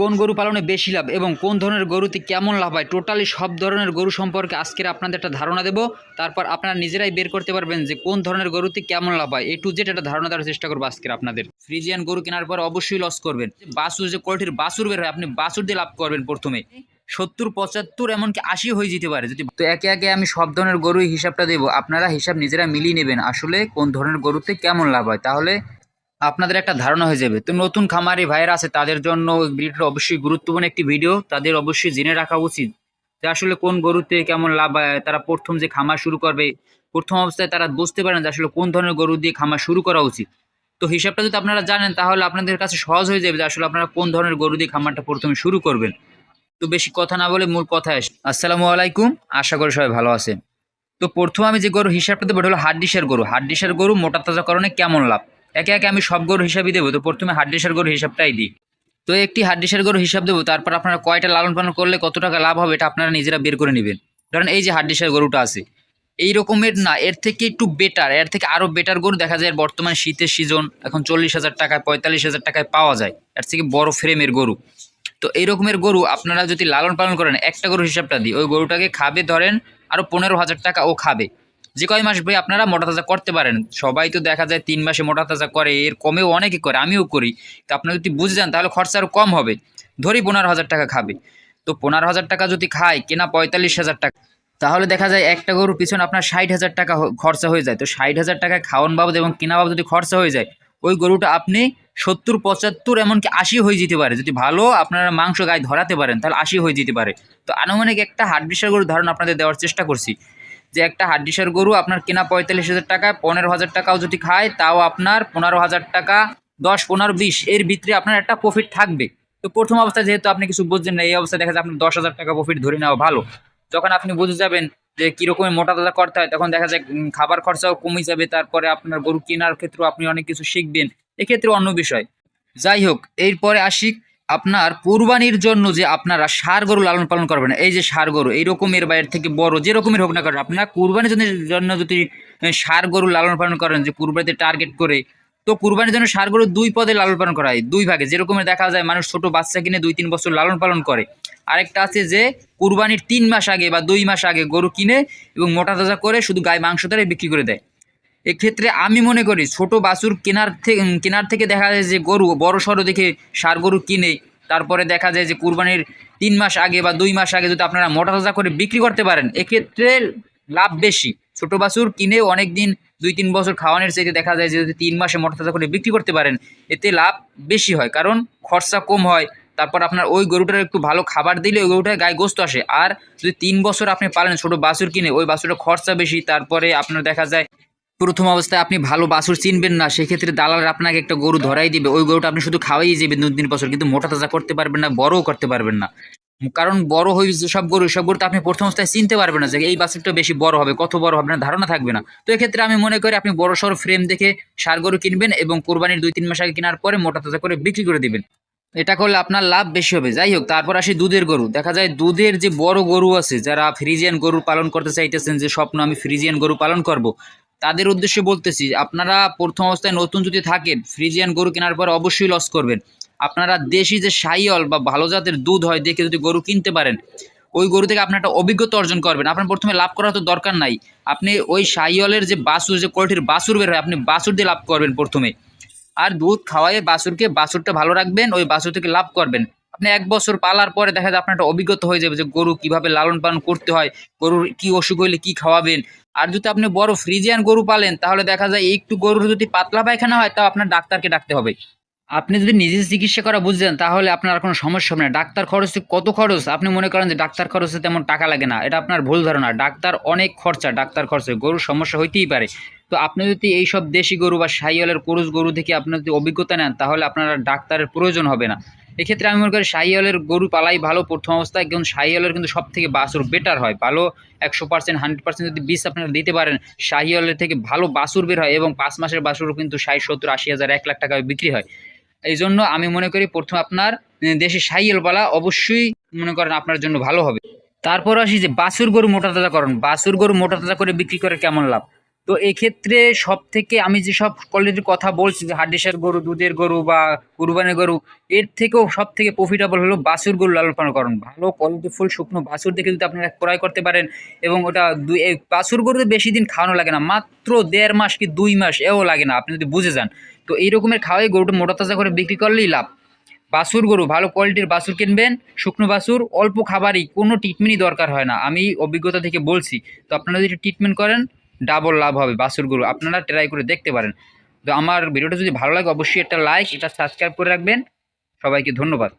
কোন গরু পালনে বেশি লাভ এবং কোন ধরনের গরুতে কেমন লাভ হয়? টোটালি সব ধরনের গরু সম্পর্কে আজকের আপনাদের একটা ধারণা দেবো। তারপর আপনারা নিজেরাই বের করতে পারবেন যে কোন ধরনের গরুতে কেমন লাভ হয়। এ টু জেড একটা ধারণা দেওয়ার চেষ্টা করব আজকের আপনাদের। ফ্রিজিয়ান গরু কেনার পর অবশ্যই লস করবেন। বাসুর যে কোয়ালিটির বাসুর বের হয়, আপনি বাসুর দিয়ে লাভ করবেন প্রথমে। সত্তর, পঁচাত্তর, এমনকি আশি হয়ে যেতে পারে। যদি তো একে একে আমি সব ধরনের গরুর হিসাবটা দেবো। আপনারা হিসাব নিজেরা মিলিয়ে নেবেন আসলে কোন ধরনের গরুতে কেমন লাভ হয়। তাহলে আপনাদের একটা ধারণা হয়ে যাবে। তো নতুন খামারি ভাইয়েরা আছে, তাদের জন্য ভিডিওটা অবশ্যই গুরুত্বপূর্ণ একটি ভিডিও তাদের অবশ্যই জেনে রাখা উচিত যে আসলে কোন গরুতে কেমন লাভ তারা প্রথম যে খামার শুরু করবে, প্রথম অবস্থায় তারা বুঝতে পারেন যে আসলে কোন ধরনের গরু দিয়ে খামার শুরু করা উচিত। তো হিসাবটা যদি আপনারা জানেন, তাহলে আপনাদের কাছে সহজ হয়ে যাবে যে আসলে আপনারা কোন ধরনের গরু দিয়ে খামারটা প্রথমে শুরু করবেন। তো বেশি কথা না বলে মূল কথায় আসি। আসসালামু আলাইকুম, আশা করি সবাই ভালো আছেন। তো প্রথম আমি যে গরু হিসাবটা দেবো হলো হাড্ডিসের গরু। হাড্ডিসের গরু মোটা তাজা তাজাকরণে কেমন লাভ? একে একে আমি সব গরু হিসাবই দেবো। তো প্রথমে হাড্ডিসের গরু হিসাবটাই দিই। তো একটি হাড্ডিসের গরু হিসাব দেবো, তারপর আপনারা কয়টা লালন পালন করলে কত টাকা লাভ হবে এটা আপনারা নিজেরা বের করে নেবেন। ধরেন এই যে হাড্ডিসের গরুটা আছে, এই রকমের না, এর থেকে একটু বেটার এর থেকে আরও বেটার গরু দেখা যায় বর্তমান শীতের সিজন এখন চল্লিশ হাজার টাকায়, পঁয়তাল্লিশ হাজার টাকায় পাওয়া যায়। এর থেকে বড় ফ্রেমের গরু। তো এই রকমের গরু আপনারা যদি লালন পালন করেন, একটা গরু হিসাবটা দিই, ওই গরুটাকে খাবে ধরেন আরও পনেরো হাজার টাকা ও খাবে। যে কয় মাস ভাই আপনারা মোটা তাজা করতে পারেন? সবাই তো দেখা যায় তিন মাসে মোটা তাজা করে, এর কমেও অনেকে করে, আমিও করি। তো আপনারা যদি বুঝে যান তাহলে খরচা আরও কম হবে। ধরি পনেরো হাজার টাকা খাবে। তো পনেরো হাজার টাকা যদি খায়, কেনা পঁয়তাল্লিশ হাজার টাকা। তাহলে দেখা যায় একটা গরুর পিছনে আপনার ষাট হাজার টাকা খরচা হয়ে যায়। তো ষাট হাজার টাকা খাওয়ান বাবদ এবং কেনা বাবদ যদি খরচা হয়ে যায়, ওই গরুটা আপনি সত্তর, পঁচাত্তর, এমনকি আশি হয়ে যেতে পারে। যদি ভালো আপনারা মাংস গায়ে ধরাতে পারেন, তাহলে আশি হয়ে যেতে পারে। তো আনুমানিক একটা হাড্ডিসার গরুর ধারণা আপনাদের দেওয়ার চেষ্টা করছি। যে একটা হাড্ডিসার গরু আপনার কেনা পঁয়তাল্লিশ হাজার টাকায় পনেরো হাজার টাকাও যদি খায়, তাও আপনার পনেরো হাজার টাকা, দশ, পনেরো, বিশ, এর ভিতরে আপনার একটা প্রফিট থাকবে। তো প্রথম অবস্থায় যেহেতু আপনি কিছু বুঝছেন না, এই অবস্থায় দেখা যায় আপনার দশ হাজার টাকা প্রফিট ধরে নেওয়া ভালো। যখন আপনি বুঝে যাবেন যে কীরকমের মোটা তাজা করতে হয়, তখন দেখা যায় খাবার খরচাও কমে যাবে, তারপরে আপনার গরু কেনার ক্ষেত্রেও আপনি অনেক কিছু শিখবেন। এক্ষেত্রে অন্য বিষয়। যাই হোক, এরপরে আসি আপনার কুরবানির জন্য যে আপনারা সার গরু লালন পালন করবেন, এই যে সার গরু, এই রকমের বাইরের থেকে বড় যে রকমের হোক না কারণ আপনারা কুরবানির জন্য জন্য যদি ষাঁড় গরু লালন পালন করেন, যে কুরবানিতে টার্গেট করে, তো কুরবানির জন্য ষাঁড় গরু দুই পদে লালন পালন করা হয়, দুই ভাগে। যেরকমের দেখা যায়, মানুষ ছোট বাচ্চা কিনে দুই তিন বছর লালন পালন করে। আরেকটা আছে যে, কুরবানির তিন মাস আগে বা দুই মাস আগে গরু কিনে এবং মোটা তাজা করে শুধু গায়ে মাংস ধরে বিক্রি করে দেয়। এক্ষেত্রে আমি মনে করি ছোট বাছুর কেনার থেকে কেনার থেকে দেখা যায় যে গরু বড় সড়ো দেখে সার গরু কিনে, তারপরে দেখা যায় যে কুরবানির তিন মাস আগে বা দুই মাস আগে যদি আপনারা মোটা তাজা করে বিক্রি করতে পারেন, এক্ষেত্রে লাভ বেশি। ছোট বাছুর কিনে অনেক দিন দুই তিন বছর খাওয়ানোর চাইতে দেখা যায় যে যদি তিন মাসে মোটা তাজা করে বিক্রি করতে পারেন, এতে লাভ বেশি হয়। কারণ খরচা কম হয়, তারপর আপনার ওই গরুটার একটু ভালো খাবার দিলে ওই গরুটার গায়ে গোস্ত আসে। আর যদি তিন বছর আপনি পালেন ছোট বাছুর কিনে, ওই বাছুরের খরচা বেশি, তারপরে আপনার দেখা যায় প্রথম অবস্থায় আপনি ভালো বাছুর চিনবেন না, সেক্ষেত্রে দালাল আপনাকে একটা গরু ধরাই দিবে। ওই গরুটা আপনি শুধু খাওয়াই যাবেন দু তিন বছর, কিন্তু মোটা তাজা করতে পারবেন না, বড়ও করতে পারবেন না। কারণ বড় হয়ে যে সব গরু সব গরু তো আপনি প্রথম অবস্থায় চিনতে পারবেন না যে এই বাছুরটা বেশি বড় হবে, কত বড় হবে না, ধারণা থাকবে না। তো এক্ষেত্রে আমি মনে করি আপনি বড় সড়ো ফ্রেম দেখে সার গরু কিনবেন এবং কোরবানির দুই তিন মাস আগে কেনার পরে মোটা তাজা করে বিক্রি করে দিবেন। এটা করলে আপনার লাভ বেশি হবে। যাই হোক, তারপর আসি দুধের গরু। দেখা যায় দুধের যে বড় গরু আছে, যারা ফ্রিজিয়ান গরু পালন করতে চাইতেছেন, যে স্বপ্ন আমি ফ্রিজিয়ান গরু পালন করব। তাদের উদ্দেশ্যে বলতেছি, আপনারা প্রথম অবস্থায় নতুন যদি থাকেন, ফ্রিজিয়ান গরু কেনার পর অবশ্যই লস করবেন। আপনারা দেশি যে সাইয়ল বা ভালো জাতের দুধ হয়, দেখে যদি গরু কিনতে পারেন, ওই গরু থেকে আপনি একটা অভিজ্ঞতা অর্জন করবেন। আপনার প্রথমে লাভ করা তো দরকার নাই। আপনি ওই সাইয়লের যে বাসুর যে কোয়ালিটির বাছুর বের হয়, আপনি বাছুর দিয়ে লাভ করবেন প্রথমে। আর দুধ খাওয়াই বাছুরকে বাছুরটা ভালো রাখবেন, ওই বাছুর থেকে লাভ করবেন। আপনি এক বছর পালার পরে দেখা যায় আপনার একটা অভিজ্ঞতা হয়ে যাবে যে গরু কীভাবে লালন পালন করতে হয়, গরুর কি অসুখ হইলে কি খাওয়াবেন। আর যদি আপনি বড় ফ্রিজিয়ান গরু পালেন, তাহলে দেখা যায় একটু গরুর যদি পাতলা পায়খানা হয়, তাও আপনার ডাক্তারকে ডাকতে হবে। আপনি যদি নিজে চিকিৎসা করা বুঝছেন, তাহলে আপনার কোনো সমস্যা হবে না। ডাক্তার খরচ কত খরচ? আপনি মনে করেন যে ডাক্তার খরচে তেমন টাকা লাগে না। এটা আপনার ভুল ধারণা। ডাক্তার অনেক খরচা, ডাক্তার খরচে। গরুর সমস্যা হইতেই পারে। তো আপনি যদি এই সব দেশি গরু বা সাইয়ালের পুরুষ গরু থেকে আপনার যদি অভিজ্ঞতা নেন, তাহলে আপনার ডাক্তারের প্রয়োজন হবে না। এক্ষেত্রে আমি মনে করি সাইয়ালের গরু পালাই ভালো প্রথম অবস্থায় কিন্তু সাইয়ালের কিন্তু সব থেকে বাছুর বেটার হয়। ভালো একশো পার্সেন্ট হান্ড্রেড পার্সেন্ট যদি বীজ আপনারা দিতে পারেন শাহিওয়ালের থেকে ভালো বাছুর বের হয় এবং পাঁচ মাসের বাছুরও কিন্তু ষাট, সত্তর, আশি হাজার, এক লাখ টাকায় বিক্রি হয়। এই জন্য আমি মনে করি প্রথম আপনার দেশে সাইয়েল পালা অবশ্যই মনে করেন আপনার জন্য ভালো হবে। তারপর আসি যে বাছুর গরু মোটা তাজা করেন। বাছুর গরু মোটা তাজা করে বিক্রি করে কেমন লাভ? তো এক্ষেত্রে সব থেকে আমি যেসব কোয়ালিটির কথা বলছি, যে হাড্ডিসার গরু, দুধের গরু বা কুরবানের গরু, এর থেকেও সব থেকে প্রফিটেবল হলো বাছুর গরু লালন পালন করুন ভালো কোয়ালিটিফুল শুকনো বাছুর দেখে যদি আপনারা ক্রয় করতে পারেন এবং ওটা দুই, এই বাছুর গরুতে বেশি দিন খাওয়ানো লাগে না, মাত্র দেড় মাস কি দুই মাস এও লাগে না, আপনি যদি বুঝে যান। তো এই রকমের খাওয়াই গরুটা মোটা তাজা করে বিক্রি করলেই লাভ। বাছুর গরু, ভালো কোয়ালিটির বাছুর কিনবেন, শুকনো বাছুর, অল্প খাবারই, কোনো ট্রিটমেন্টই দরকার হয় না। আমি অভিজ্ঞতা থেকে বলছি, তো আপনারা যদি ট্রিটমেন্ট করেন ডাবল লাভ হবে, বাসুরগুলো। আপনারা ট্রাই করে দেখতে পারেন। তো আমার ভিডিওটা যদি ভালো লাগে, অবশ্যই একটা লাইক এটা সাবস্ক্রাইব করে রাখবেন। সবাইকে ধন্যবাদ।